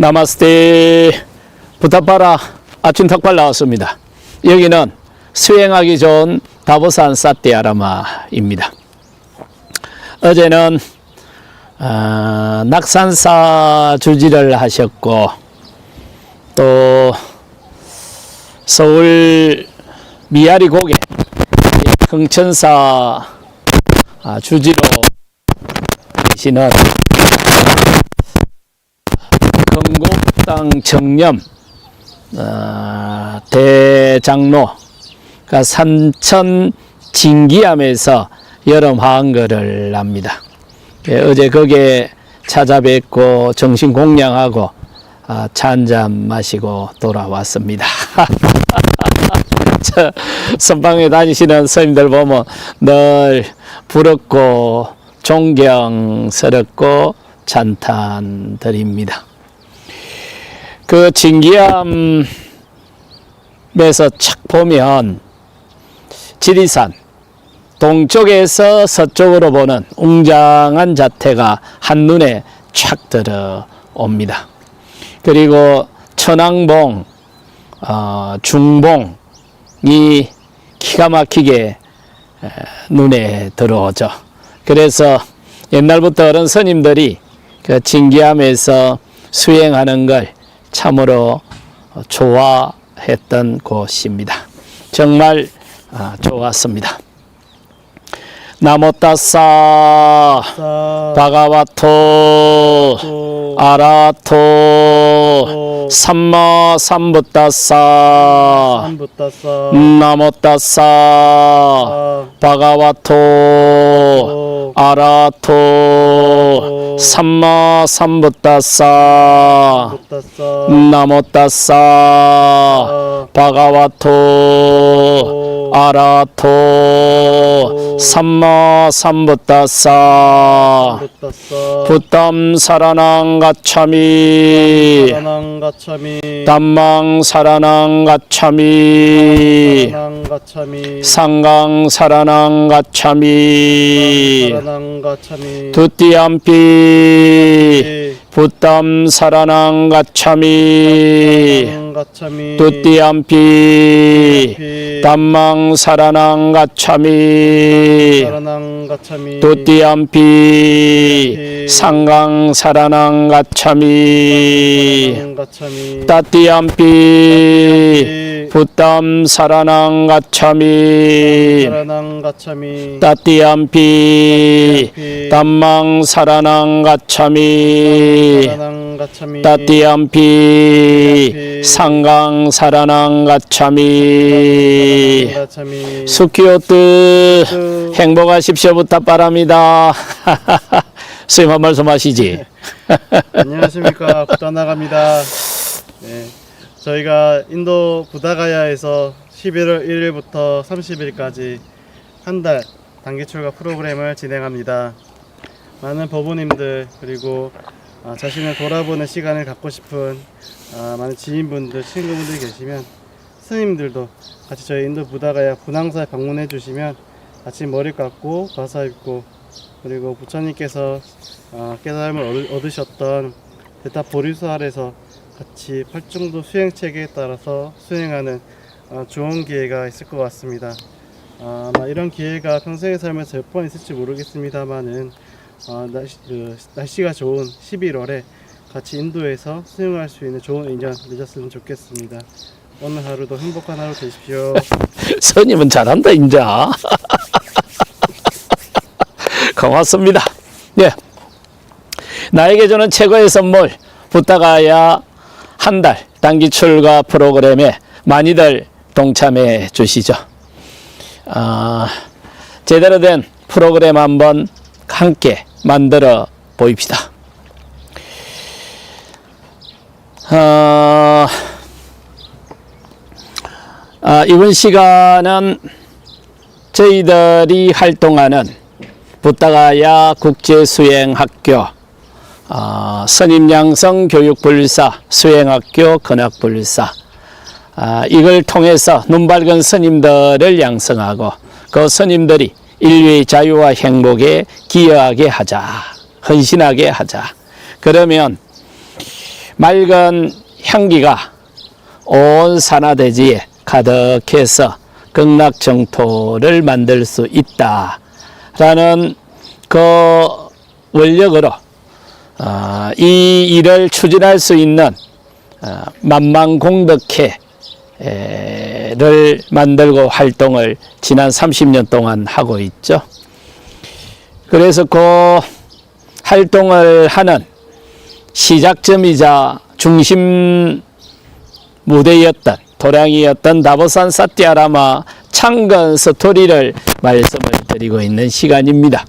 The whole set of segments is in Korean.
나마스테 부타파라 아침 탁발 나왔습니다. 여기는 수행하기 좋은 다보산 사띠아라마입니다. 어제는 아, 낙산사 주지를 하셨고 또 서울 미아리 고개 흥천사 아, 주지로 계시는 건국당 정념 어, 대장로가 산천 진기암에서 여름 화한거를 합니다. 예, 어제 거기에 찾아뵙고 정신 공양하고 아, 차 한잔 마시고 돌아왔습니다. 저 선방에 다니시는 스님들 보면 늘 부럽고 존경스럽고 찬탄 드립니다. 그 진기암에서 착 보면 지리산 동쪽에서 서쪽으로 보는 웅장한 자태가 한눈에 착 들어옵니다. 그리고 천왕봉, 어, 중봉이 기가 막히게 에, 눈에 들어오죠. 그래서 옛날부터 어른 스님들이 그 진기암에서 수행하는 걸 참으로 좋아했던 곳입니다. 정말 아, 좋았습니다. 나모따사. 사, 바가와토. 또, 아라토. 또, 삼마 삼부따사. 나모따사. 사, 바가와토. 또, 아라토. 삼마 삼부따사. 부따사, 나모따사. 사, 바가와토. 또, 아라토 삼마 부따사, 부담 사라낭 가차미, 담망 사라낭 가차미, 상강 사라낭 가차미, 두띠암피. 부담 사라낭 가차미, 두띠암피 담망 사라낭 가차미 두띠암피 상강 사라낭 가차미 따띠암피 부담 사라낭 가차미 따띠암피 담망 사라낭 가차미, 따띠암피 상강 사라낭 수키오트 그 행복하십시오 부탁바랍니다. 스님 한 말씀 하시지. 안녕하십니까. 부다나갑니다. 네, 저희가 인도 부다가야에서 11월 1일부터 30일까지 한 달 단기 출가 프로그램을 진행합니다. 많은 법우님들 그리고 아, 자신을 돌아보는 시간을 갖고 싶은 아, 많은 지인분들, 친구분들 계시면 스님들도 같이 저희 인도 부다가야 분황사에 방문해 주시면 같이 머리 깎고 가사 입고 그리고 부처님께서 어, 깨달음을 얻으- 얻으셨던 대타 보리수 아래서 같이 팔중도 수행 체계에 따라서 수행하는 어, 좋은 기회가 있을 것 같습니다. 어, 아마 이런 기회가 평생의 삶에서 몇 번 있을지 모르겠습니다만은 어, 날씨, 그, 날씨가 좋은 11월에 같이 인도에서 수행할 수 있는 좋은 인연 되셨으면 좋겠습니다. 오늘 하루도 행복한 하루 되십시오. 스님은 잘한다 인자 고맙습니다 예. 나에게 주는 최고의 선물 부탁하야 한 달 단기 출가 프로그램에 많이들 동참해 주시죠 아, 제대로 된 프로그램 한번 함께 만들어 보입시다 어, 아, 이번 시간은 저희들이 활동하는 부타가야 국제수행학교 어, 선임양성 교육불사 수행학교 건학불사. 아, 이걸 통해서 눈밝은 스님들을 양성하고 그 스님들이 인류의 자유와 행복에 기여하게 하자 헌신하게 하자. 그러면 맑은 향기가 온 산하대지에 가득해서 극락정토를 만들 수 있다라는 그 원력으로 어, 이 일을 추진할 수 있는 어, 만망공덕회를 만들고 활동을 지난 30년 동안 하고 있죠. 그래서 그 활동을 하는 시작점이자 중심 무대였던 도량이었던 다보산 사띠아라마 창건 스토리를 말씀을 드리고 있는 시간입니다.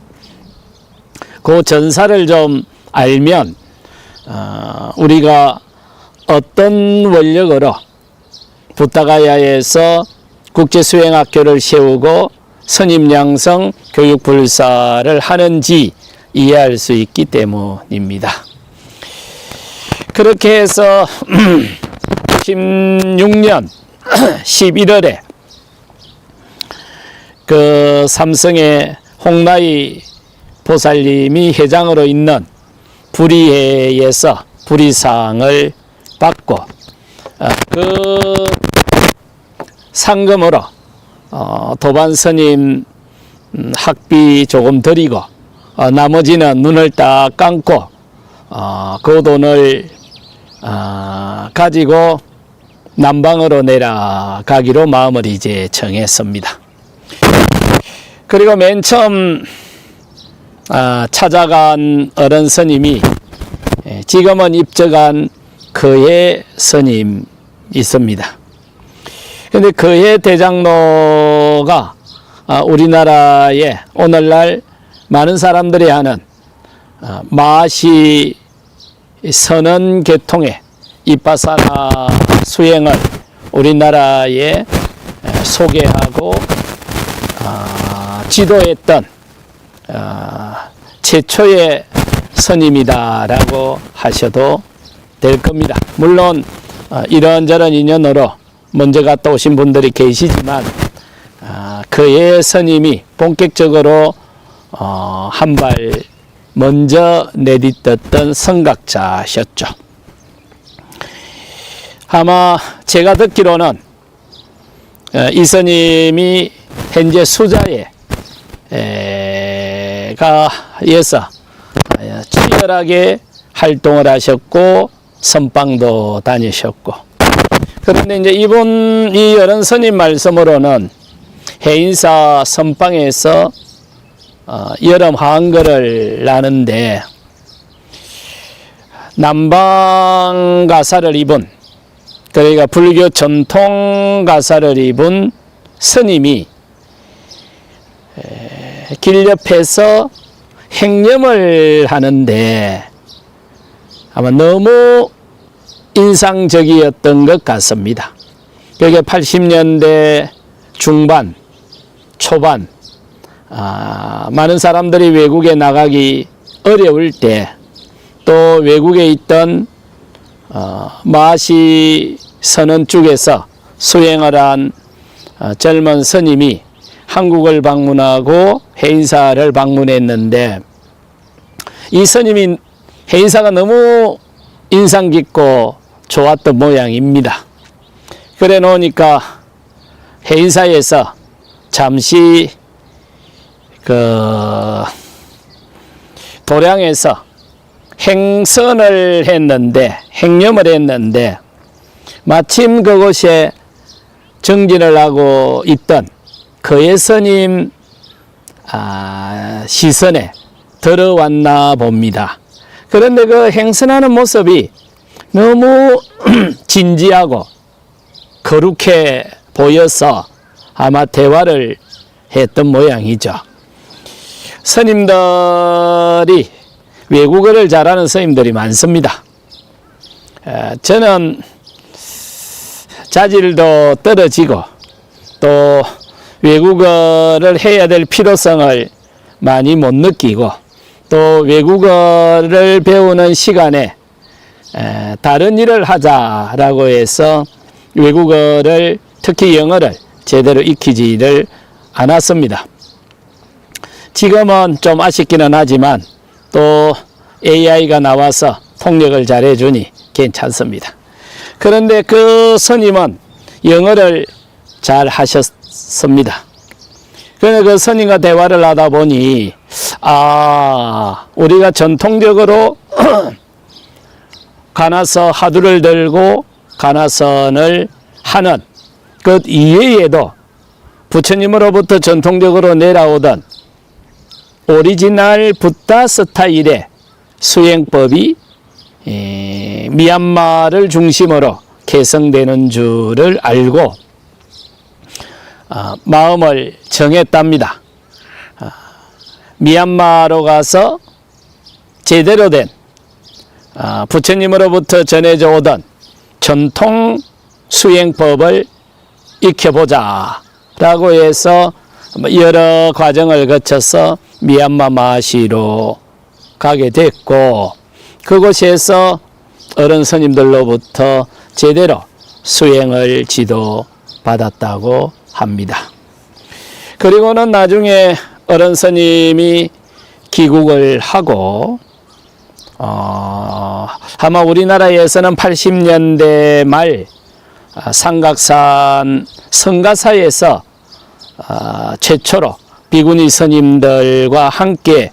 그 전사를 좀 알면 어, 우리가 어떤 원력으로 부타가야에서 국제수행학교를 세우고 선임양성 교육불사를 하는지 이해할 수 있기 때문입니다. 그렇게 해서 16년 11월에 그 삼성의 홍나이 보살님이 회장으로 있는 불의회에서 불의상을 받고 어, 그 상금으로 어, 도반 스님 음, 학비 조금 드리고 어, 나머지는 눈을 딱 감고 어, 그 돈을 어, 가지고 남방으로 내려가기로 마음을 이제 정했습니다. 그리고 맨 처음 아, 찾아간 어른 스님이 예, 지금은 입적한 그의 스님 있습니다. 근데 그의 대장로가 아, 우리나라에 오늘날 많은 사람들이 하는 아, 마시 선언 계통의 이빠사나 수행을 우리나라에 에, 소개하고 아, 지도했던 아, 최초의 스님이다라고 하셔도 될 겁니다. 물론 어, 이런저런 인연으로 먼저 갔다 오신 분들이 계시지만 아, 그의 스님이 본격적으로 어, 한발 먼저 내딛었던 성각자셨죠. 아마 제가 듣기로는 어, 이 스님이 현재 수자에 에, 가에서 치열하게 활동을 하셨고 선방도 다니셨고 그런데 이제 이분 이 여런 스님 말씀으로는 해인사 선방에서 어, 여름 한글을 나는데 남방 가사를 입은 그러니까 불교 전통 가사를 입은 스님이 에, 길 옆에서 행념을 하는데 아마 너무 인상적이었던 것 같습니다. 그게 80년대 중반, 초반, 아, 많은 사람들이 외국에 나가기 어려울 때 또 외국에 있던 어, 마시 선언 쪽에서 수행을 한 어, 젊은 스님이 한국을 방문하고 해인사를 방문했는데 이 스님이 해인사가 너무 인상 깊고 좋았던 모양입니다. 그래 놓으니까 해인사에서 잠시 그 도량에서 행선을 했는데 행념을 했는데 마침 그곳에 정진을 하고 있던 그의 스님 아, 시선에 들어왔나 봅니다. 그런데 그 행선하는 모습이 너무 진지하고 거룩해 보여서 아마 대화를 했던 모양이죠. 스님들이 외국어를 잘하는 스님들이 많습니다. 에, 저는 자질도 떨어지고 또 외국어를 해야 될 필요성을 많이 못 느끼고 또 외국어를 배우는 시간에 에, 다른 일을 하자라고 해서 외국어를 특히 영어를 제대로 익히지를 않았습니다. 지금은 좀 아쉽기는 하지만 또 AI가 나와서 통역을 잘 해주니 괜찮습니다. 그런데 그 스님은 영어를 잘 하셨습니다. 그런데 그 스님과 대화를 하다 보니, 아, 우리가 전통적으로 가나서 하두를 들고 가나선을 하는 것 이외에도 부처님으로부터 전통적으로 내려오던 오리지널 붓다 스타일의 수행법이 에, 미얀마를 중심으로 개성되는 줄을 알고 아, 마음을 정했답니다. 아, 미얀마로 가서 제대로 된 아, 부처님으로부터 전해져 오던 전통 수행법을 익혀보자 라고 해서 여러 과정을 거쳐서 미얀마 마시로 가게 됐고 그곳에서 어른 스님들로부터 제대로 수행을 지도받았다고 합니다. 그리고는 나중에 어른 스님이 귀국을 하고 어, 아마 우리나라에서는 80년대 말 아, 삼각산 성가사에서 아, 최초로 비구니 스님들과 함께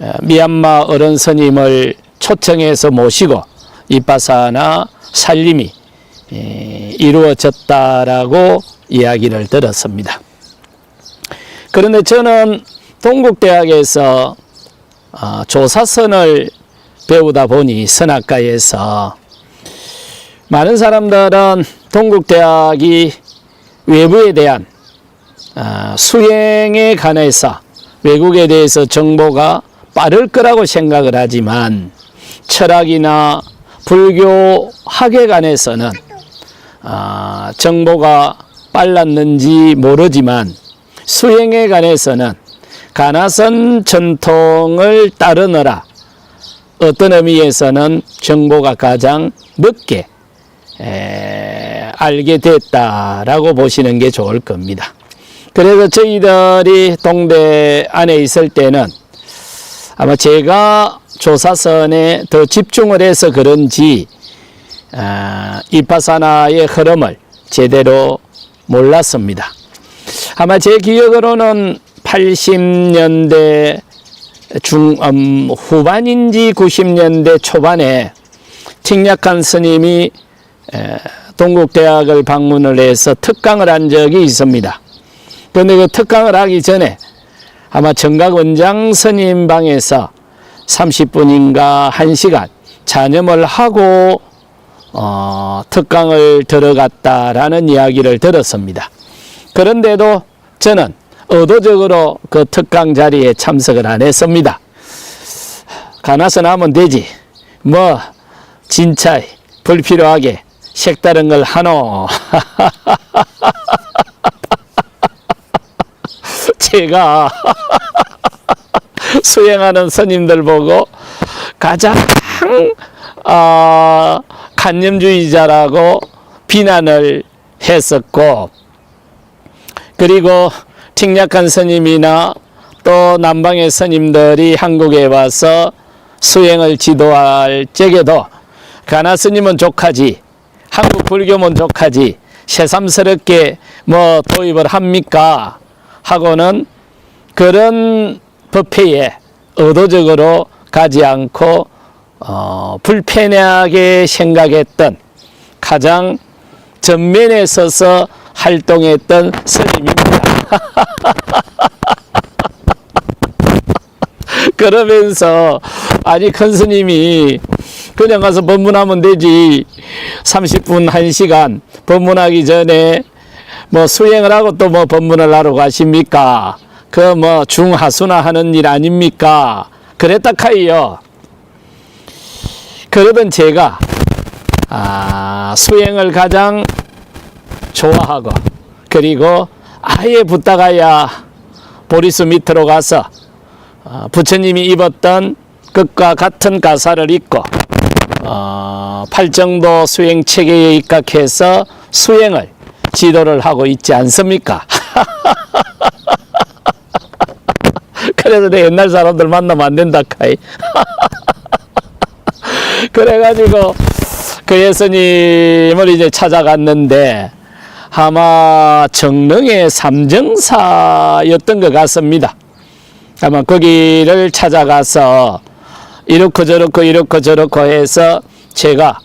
어, 미얀마 어른 스님을 초청해서 모시고 이빠사나 살림이 에, 이루어졌다라고 이야기를 들었습니다. 그런데 저는 동국대학에서 어, 조사선을 배우다 보니 선악과에서 많은 사람들은 동국대학이 외부에 대한 어, 수행에 관해서 외국에 대해서 정보가 빠를 거라고 생각을 하지만 철학이나 불교 학에 관해서는 아, 정보가 빨랐는지 모르지만 수행에 관해서는 가나선 전통을 따르느라 어떤 의미에서는 정보가 가장 늦게 에, 알게 됐다라고 보시는 게 좋을 겁니다. 그래서 저희들이 동대 안에 있을 때는 아마 제가 조사선에 더 집중을 해서 그런지 아, 이파사나의 흐름을 제대로 몰랐습니다. 아마 제 기억으로는 80년대 중 음, 후반인지 90년대 초반에 틱약한 스님이 에, 동국대학을 방문을 해서 특강을 한 적이 있습니다. 그런데 그 특강을 하기 전에 아마 정각 원장 스님 방에서 30분인가 1시간 잔염을 하고 어, 특강을 들어갔다라는 이야기를 들었습니다. 그런데도 저는 의도적으로 그 특강 자리에 참석을 안 했습니다. 가나서 나면 되지. 뭐 진짜 불필요하게 색다른 걸 하노. 제가 수행하는 스님들 보고 가장 어, 간념주의자라고 비난을 했었고 그리고 틱약한 스님이나 또 남방의 스님들이 한국에 와서 수행을 지도할 적에도 가나 스님은 족하지 한국 불교면 족하지 새삼스럽게 뭐 도입을 합니까 하고는 그런 법회에 의도적으로 가지 않고 어, 불편하게 생각했던 가장 전면에 서서 활동했던 스님입니다. 그러면서 아니 큰 스님이 그냥 가서 법문하면 되지 30분 1시간 법문하기 전에 뭐 수행을 하고 또 뭐 법문을 하러 가십니까? 그 뭐 중하수나 하는 일 아닙니까? 그랬다 카이요. 그러던 제가 아, 수행을 가장 좋아하고 그리고 아예 붙다가야 보리수 밑으로 가서 어, 부처님이 입었던 것과 같은 가사를 입고 어, 팔정도 수행 체계에 입각해서 수행을 지도를 하고 있지 않습니까? 그래서 내 옛날 사람들 만나면 안 된다 카이. 그래가지고 그 예수님을 이제 찾아갔는데 아마 정릉의 삼정사였던 것 같습니다. 아마 거기를 찾아가서 이렇고 저렇고 이렇고 저렇고 해서 제가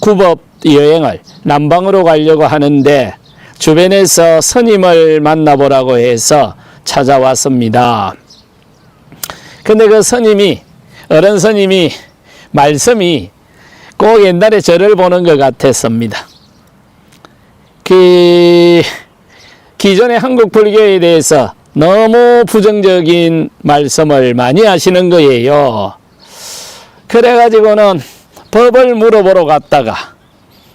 구법 여행을 남방으로 가려고 하는데 주변에서 스님을 만나보라고 해서 찾아왔습니다. 근데 그 스님이 어른 스님이 말씀이 꼭 옛날에 저를 보는 것 같았습니다. 그 기존의 한국 불교에 대해서 너무 부정적인 말씀을 많이 하시는 거예요. 그래가지고는 법을 물어보러 갔다가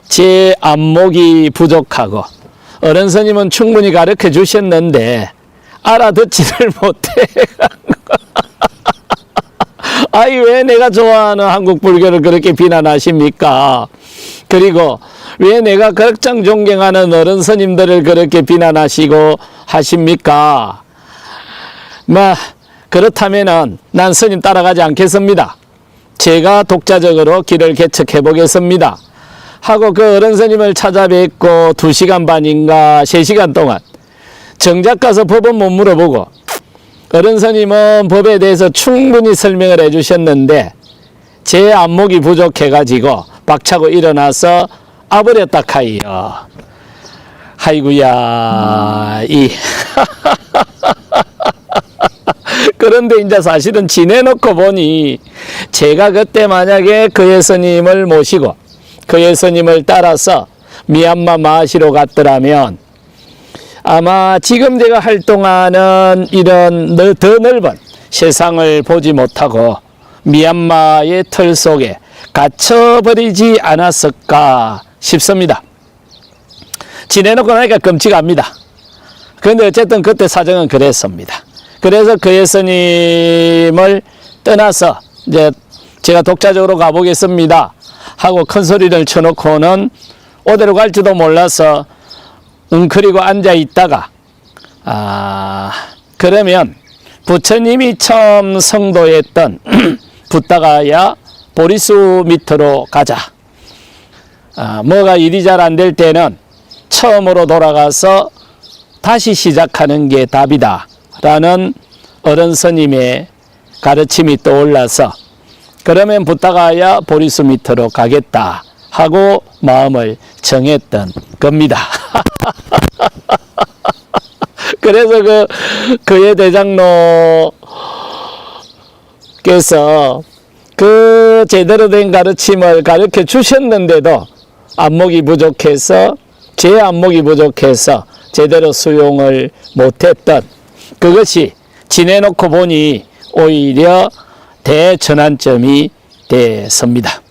제 안목이 부족하고 어른 스님은 충분히 가르쳐 주셨는데 알아듣지를 못해. 아이 왜 내가 좋아하는 한국 불교를 그렇게 비난하십니까? 그리고 왜 내가 극장 존경하는 어른 스님들을 그렇게 비난하시고 하십니까? 뭐 그렇다면은 난 스님 따라가지 않겠습니다. 제가 독자적으로 길을 개척해 보겠습니다. 하고 그 어른 스님을 찾아뵙고 두 시간 반인가 세 시간 동안 정작 가서 법은 못 물어보고 어른 스님은 법에 대해서 충분히 설명을 해 주셨는데 제 안목이 부족해 가지고 박차고 일어나서 아버렸다 카이요. 아이구야 이 그런데 이제 사실은 지내놓고 보니 제가 그때 만약에 그 예수님을 모시고 그 예수님을 따라서 미얀마 마시로 갔더라면 아마 지금 제가 활동하는 이런 너- 더 넓은 세상을 보지 못하고 미얀마의 틀 속에 갇혀버리지 않았을까 싶습니다. 지내놓고 나니까 끔찍합니다. 그런데 어쨌든 그때 사정은 그랬습니다. 그래서 그 예수님을 떠나서 이제 제가 독자적으로 가보겠습니다. 하고 큰 소리를 쳐놓고는 어디로 갈지도 몰라서 웅크리고 앉아 있다가 아 그러면 부처님이 처음 성도했던 붓다가야 보리수 밑으로 가자. 아, 뭐가 일이 잘 안 될 때는 처음으로 돌아가서 다시 시작하는 게 답이다. 라는 어른 스님의 가르침이 떠올라서 그러면 붓다가야 보리수 밑으로 가겠다 하고 마음을 정했던 겁니다. 그래서 그 그의 대장로께서 그 제대로 된 가르침을 가르쳐 주셨는데도 안목이 부족해서 제 안목이 부족해서 제대로 수용을 못했던 그것이 지내놓고 보니 오히려 대전환점이 됐습니다.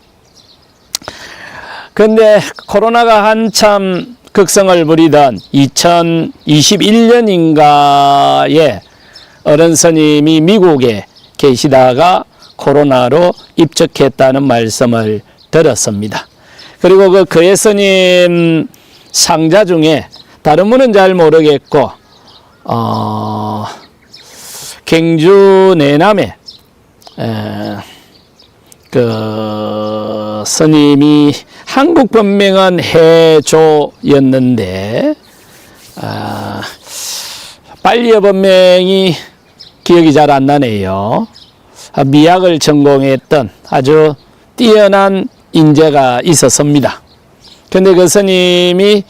근데 코로나가 한참 극성을 부리던 2021년인가에 어른 스님이 미국에 계시다가 코로나로 입적했다는 말씀을 들었습니다. 그리고 그 그의 스님 상자 중에 다른 분은 잘 모르겠고 어, 경주 내남에 에, 그 스님이 한국 번명은 해조였는데 아, 빨리어 번명이 기억이 잘 안 나네요. 아, 미학을 전공했던 아주 뛰어난 인재가 있었습니다. 근데 그 스님이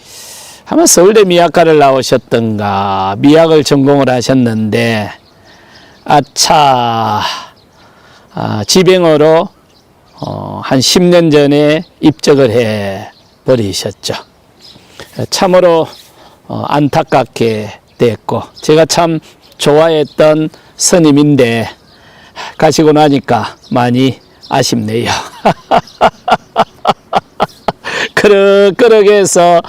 아마 서울대 미학과를 나오셨던가 미학을 전공을 하셨는데 아차 아, 지병으로 어, 한 10년 전에 입적을 해 버리셨죠. 참으로 어, 안타깝게 됐고 제가 참 좋아했던 스님인데 가시고 나니까 많이 아쉽네요. 그럭그럭 해서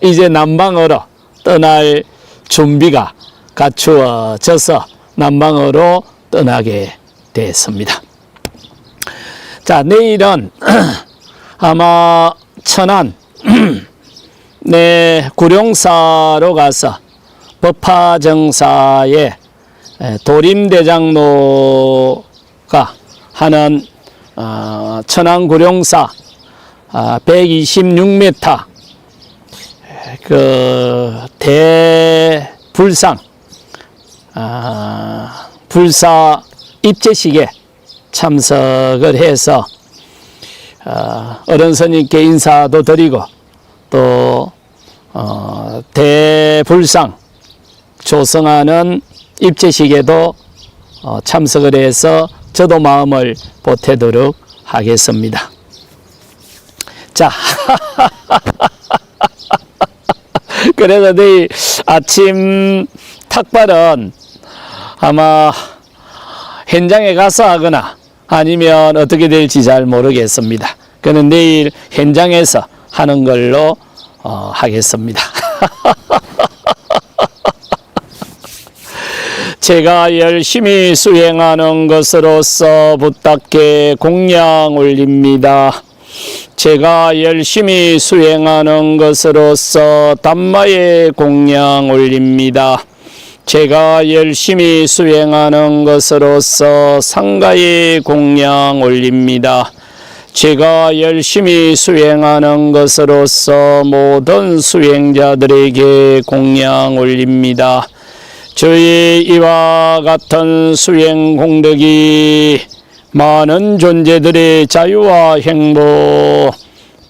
이제 남방으로 떠날 준비가 갖추어져서 남방으로 떠나게 됐습니다. 자, 내일은 아마 천안 네, 구룡사로 가서 법화정사의 도림대장로가 하는 어, 천안구룡사 아, 126m 그 대불상 아, 불사 입제식에 참석을 해서 어, 어른 스님께 인사도 드리고 또 어, 대불상 조성하는 입제식에도 어, 참석을 해서 저도 마음을 보태도록 하겠습니다. 자, 그래서 내일 아침 탁발은 아마 현장에 가서 하거나 아니면 어떻게 될지 잘 모르겠습니다. 그는 내일 현장에서 하는 걸로 어, 하겠습니다. 제가 열심히 수행하는 것으로서 부탁께 공양 올립니다. 제가 열심히 수행하는 것으로서 담마에 공양 올립니다. 제가 열심히 수행하는 것으로서 상가에 공양 올립니다. 제가 열심히 수행하는 것으로서 모든 수행자들에게 공양 올립니다. 저희 이와 같은 수행 공덕이 많은 존재들의 자유와 행복,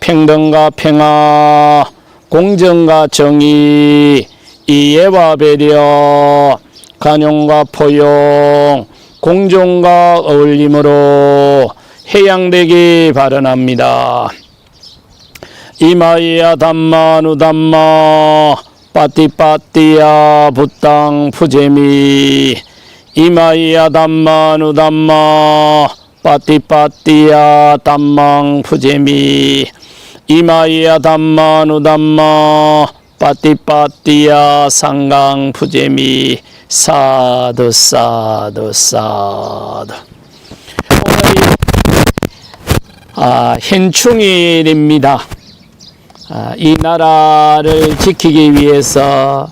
평등과 평화, 공정과 정의, 이해와 배려, 간용과 포용, 공정과 어울림으로 해양되기 바라납니다. 이마이야 담마누 담마 빠띠빠띠야 부땅 푸제미 이마이야 담마누 담마 빠띠빠띠야 담망 푸제미 이마이야 담마누 담마 빠띠빠띠야 상강 푸제미 사두 사두 사두 오늘이 아, 현충일입니다. 아, 이 나라를 지키기 위해서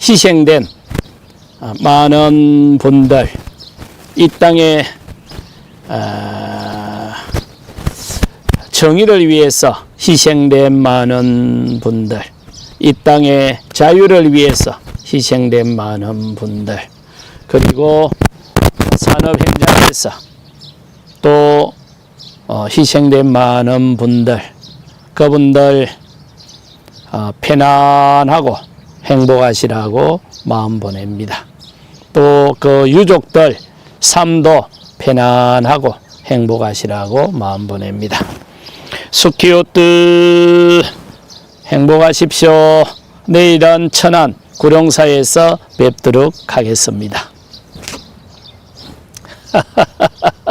희생된 아, 많은 분들, 이 땅에 아, 정의를 위해서 희생된 많은 분들, 이 땅의 자유를 위해서 희생된 많은 분들, 그리고 산업 현장에서 또 어, 희생된 많은 분들, 그분들 어, 편안하고 행복하시라고 마음 보냅니다. 또 그 유족들 삶도 편안하고 행복하시라고 마음 보냅니다. 수키오뜨 행복하십시오. 내일은 천안 구룡사에서 뵙도록 하겠습니다.